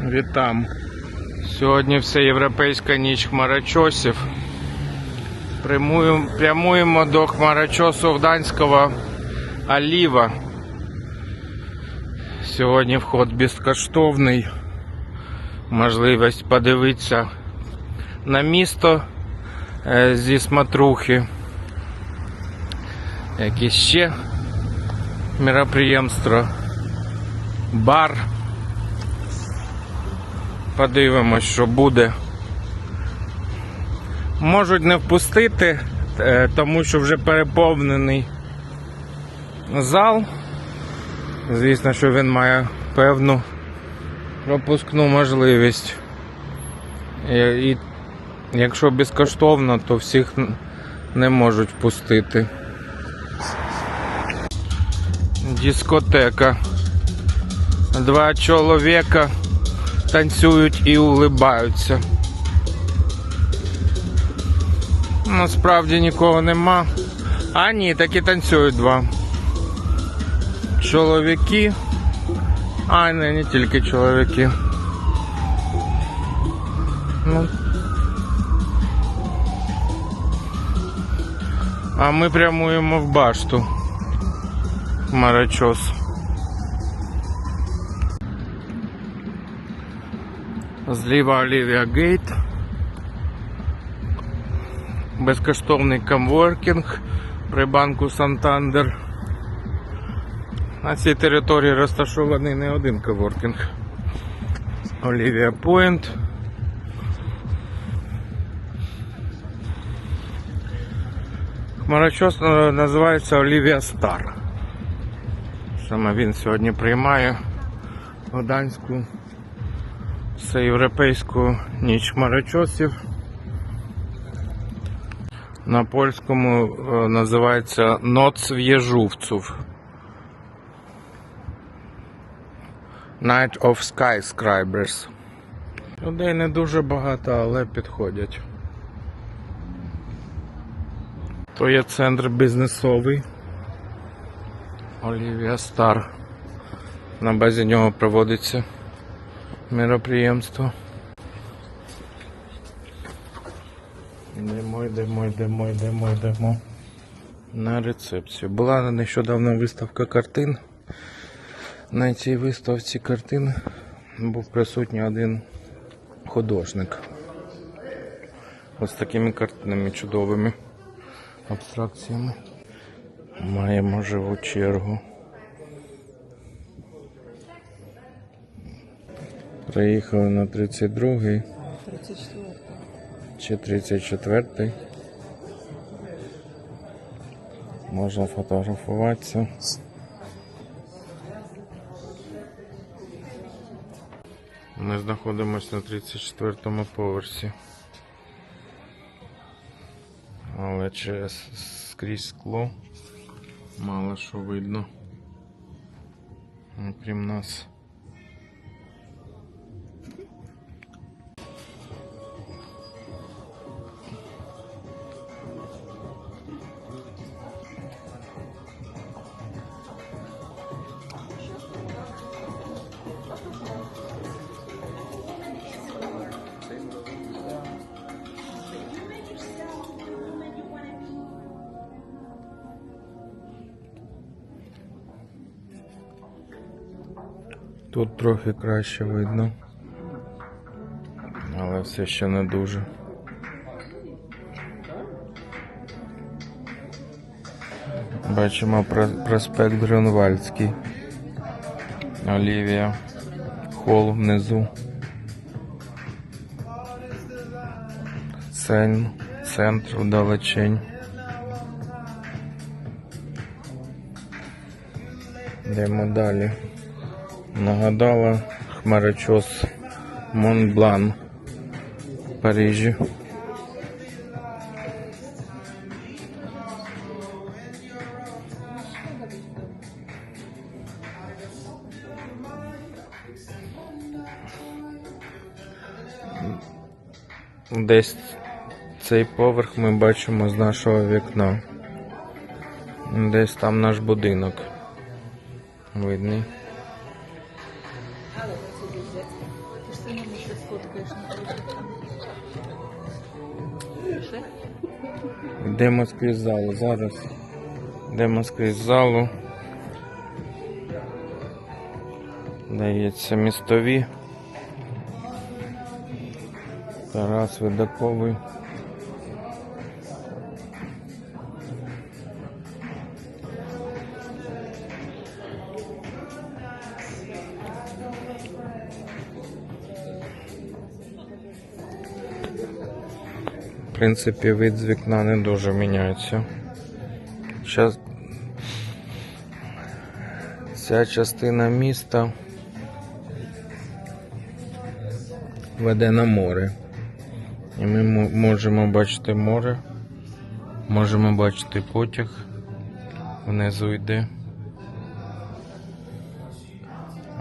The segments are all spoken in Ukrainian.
Вітам. Сьогодні всеєвропейська ніч хмарочосів. Прямуємо, прямуємо до хмарочосу Гданського Аліва. Сьогодні вход безкоштовний. Можливість подивитися на місто е, зі смотрухи. Якісь ще мероприємства. Бар. Подивимось, що буде. Можуть не впустити, е, тому що вже переповнений зал. Звісно, що він має певну пропускну можливість. І, і якщо безкоштовно, то всіх не можуть впустити. Дискотека. Два чоловіка танцюють і улибаються. Насправді нікого нема. А ні, так і танцюють два. Чоловіки. А, не, не тільки чоловіки. Ну. А ми прямуємо в башту. Марачос. Зліва Олівія Гейт. Безкоштовний камворкінг при банку Сантандер. На цій території розташований не один коворкінг. Олівія Пойнт. Хмарочос е, називається Олівія Стар. Саме він сьогодні приймає Гданську всеєвропейську ніч хмарочосів. На польському е, називається Ноц в'єжувців. Night of Skyscrapers. Людей не дуже багато, але підходять. То є центр бізнесовий. Олівія Стар. На базі нього проводиться мероприємство. Йдемо, йдемо, йдемо, йдемо, йдемо. На рецепцію. Була нещодавно виставка картин. На цій виставці картин був присутній один художник. Ось такими картинами чудовими абстракціями. Маємо живу чергу. Приїхали на 32-й 34. чи 34-й. Можна фотографуватися. Ми знаходимося на 34-му поверсі. Але через скрізь скло мало що видно. Окрім нас. Тут трохи краще видно. Але все ще не дуже. Бачимо проспект Грюнвальдський. Олівія. Хол внизу. Цен, центр вдалечень. Йдемо далі. Нагадала хмарочос Монблан в Парижі. Десь цей поверх ми бачимо з нашого вікна. Десь там наш будинок. Видний. Йдемо скрізь залу зараз. Йдемо скрізь залу. Дається містові. Тарас Видаковий. Принципі, вид з вікна не дуже міняється. Щас... Ця частина міста веде на море. І ми можемо бачити море, можемо бачити потяг. Внизу йде.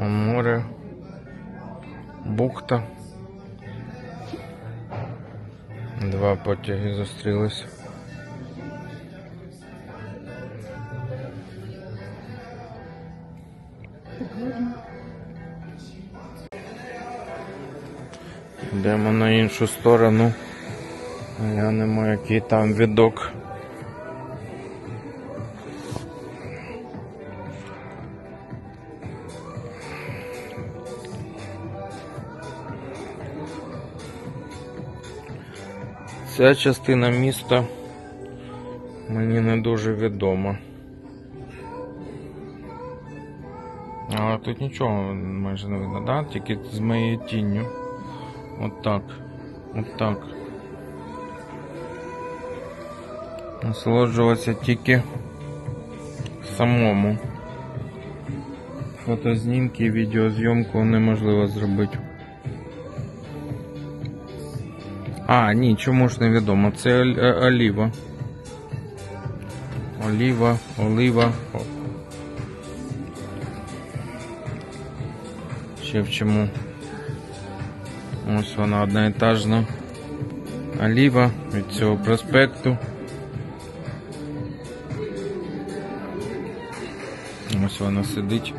А море, бухта. Два потяги зустрілись. Йдемо на іншу сторону. Глянемо, який там відок. Ця частина міста мені не дуже відома. Але тут нічого майже не видно, да? Тільки з моєю тінню. От так. От так. Насолоджуватися тільки самому. Фотознімки і відеозйомку неможливо зробити. А, ні, чому ж невідомо. Це ол- е, оліва. Оліва, олива. Ще в чому. Ось вона одноетажна. Оліва від цього проспекту. Ось вона сидить.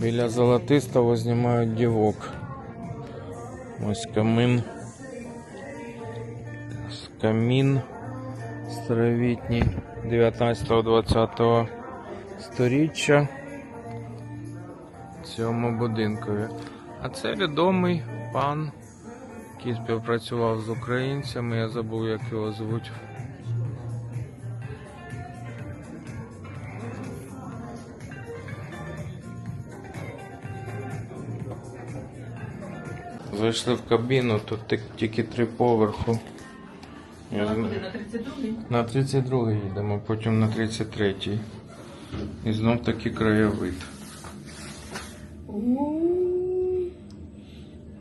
Біля золотистого знімають дівок. Ось камин. Камін старовітній 19-20 сторіччя цьому будинкові. А це відомий пан, який співпрацював з українцями, я забув, як його звуть. Зайшли в кабіну, тут тільки три поверху. Я на 32-й? На 32 їдемо, потім на 33. І знов таки краєвид.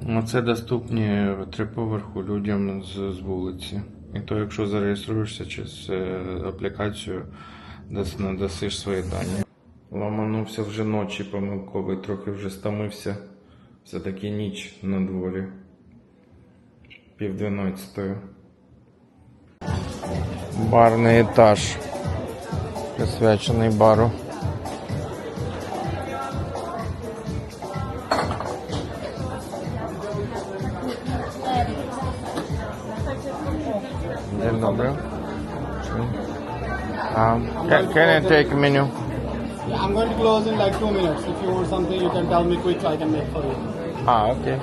Ну, це доступні три поверху людям з, з вулиці. І то, якщо зареєструєшся через е, аплікацію, дас, надасиш свої дані. Ламанувся вже ночі помилковий, трохи вже стомився. Все-таки ніч на дворі. Пів дванадцятої. Барний етаж. Присвячений бару. Dzień dobry. Um, can, can I take menu? Yeah, I'm going to close in like two minutes. If you want something, you can tell me quick. I can make for you. Ah, okay.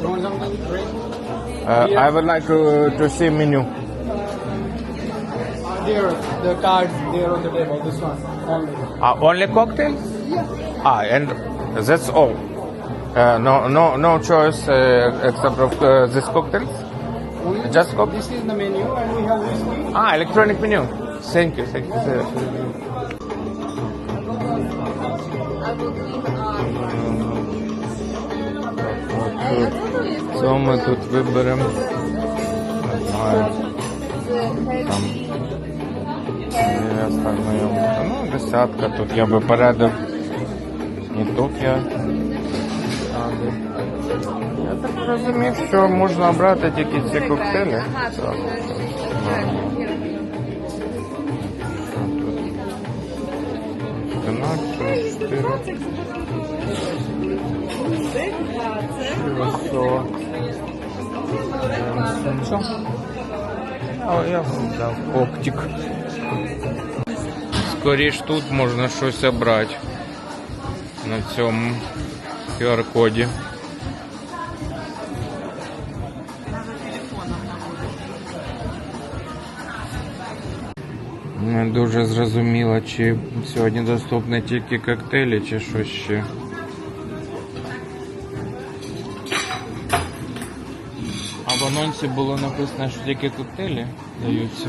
You want something? Great. Uh, I would like to, to see menu. Uh, there, the cards there on the table. This one only. Uh, only cocktails? Ah, and that's all. Uh, no, no, no choice uh, except of uh, this cocktails. Only Just cocktails. This is the menu, and we have whiskey. Ah, electronic menu. Thank you, thank you. sir. Що ми тут виберемо? Не знаю. Там. Є остальне. Ну, десятка тут я би порадив. І тут я. Я так розумів, що можна обрати тільки ці коктейлі. Тут? 12, 4. Красава. Що? А я взяв оптик. Скоріш тут можна щось обрати на цьому QR-коді. Не дуже зрозуміло, чи сьогодні доступні тільки коктейлі, чи що ще. А в анонсі було написано, що тільки коктейлі даються.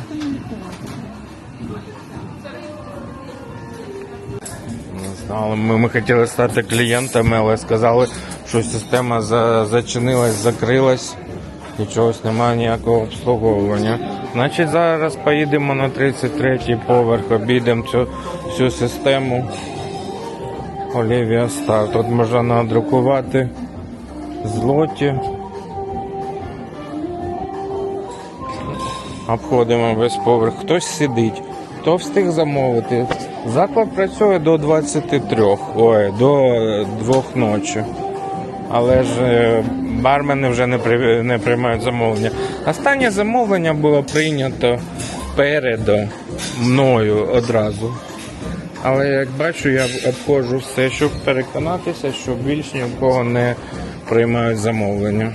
Не знали. Ми, ми хотіли стати клієнтами, але сказали, що система за, зачинилась, закрилась. І чогось немає ніякого обслуговування. Значить, зараз поїдемо на 33-й поверх, обійдемо цю всю систему. Олівія Стар. Тут можна надрукувати злоті. Обходимо весь поверх. Хтось сидить, хто встиг замовити. Заклад працює до 23, ой, до 2 ночі. Але ж е, бармени вже не, при, не приймають замовлення. Останнє замовлення було прийнято передо мною одразу. Але як бачу, я обходжу все, щоб переконатися, що більш ні в кого не приймають замовлення.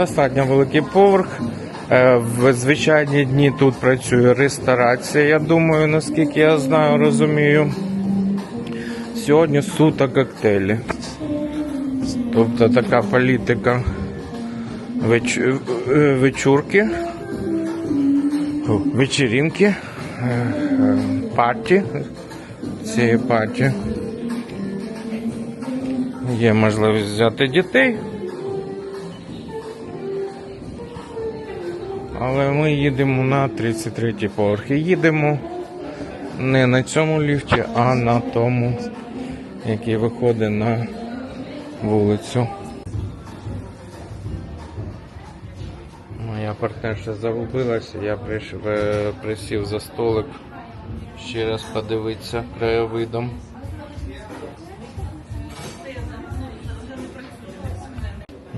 Достатньо великий поверх. Е, В звичайні дні тут працює ресторація, я думаю, наскільки я знаю, розумію. Сьогодні суто коктейлі. Тобто така політика веч... е, вечірки, о, вечірінки, е, парті, цієї парті. Є можливість взяти дітей. Але ми їдемо на 33 поверх. І їдемо не на цьому ліфті, а на тому, який виходить на вулицю. Моя партнерша загубилася, я прийшов, е, присів за столик ще раз подивитися краєвидом.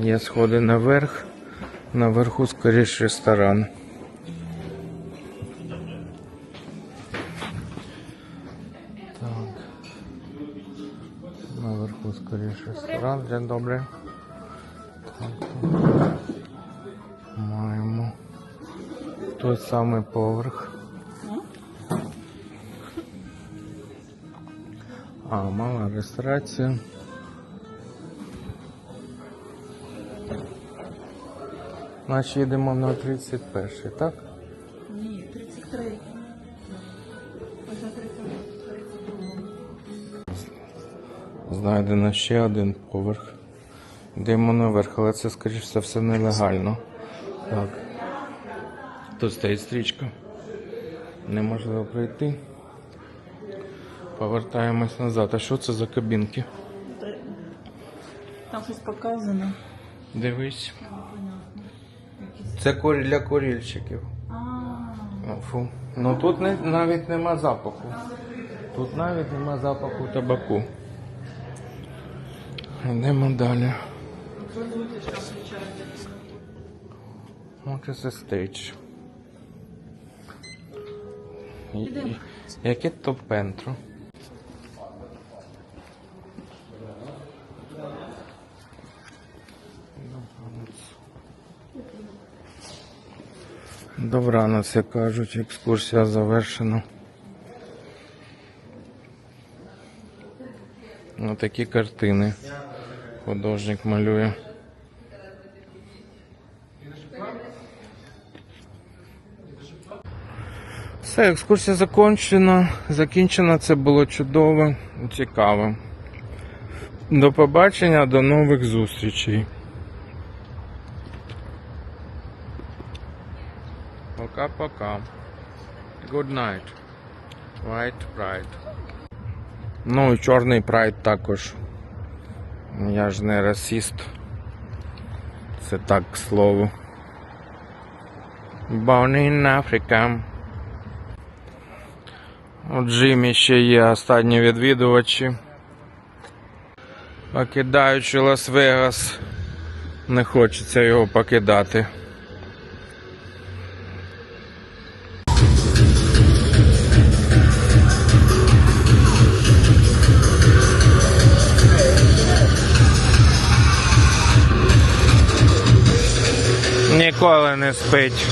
Є сходи наверх, наверху скоріш ресторан. Так. Наверху скоріше ресторан, день добре. Так. Маємо той самий поверх. А, мала реєстрація. Значить їдемо на 31, так? Ні, 33. Ось на 32. Знайдено ще один поверх. Йдемо наверх, але це, скоріш за все, нелегально. Так. Тут стоїть стрічка. Неможливо пройти. Повертаємось назад. А що це за кабінки? Там щось показано. Дивись. Це корі для корільщиків. Фу. Ну тут не, навіть нема запаху. Тут навіть нема запаху табаку. Йдемо далі. І- і- Яке то пентро? Добраноць, як кажуть, екскурсія завершена. Ось такі картини художник малює. Все, екскурсія закінчена. Закінчена, це було чудово і цікаво. До побачення, до нових зустрічей. Пока-пока. Good night. White Pride. Ну і чорний прайд також. Я ж не расист. Це так к слову. Born in Africa. У Джимі ще є останні відвідувачі. Покидаючи Лас-Вегас, не хочеться його покидати. Ніколи не спить.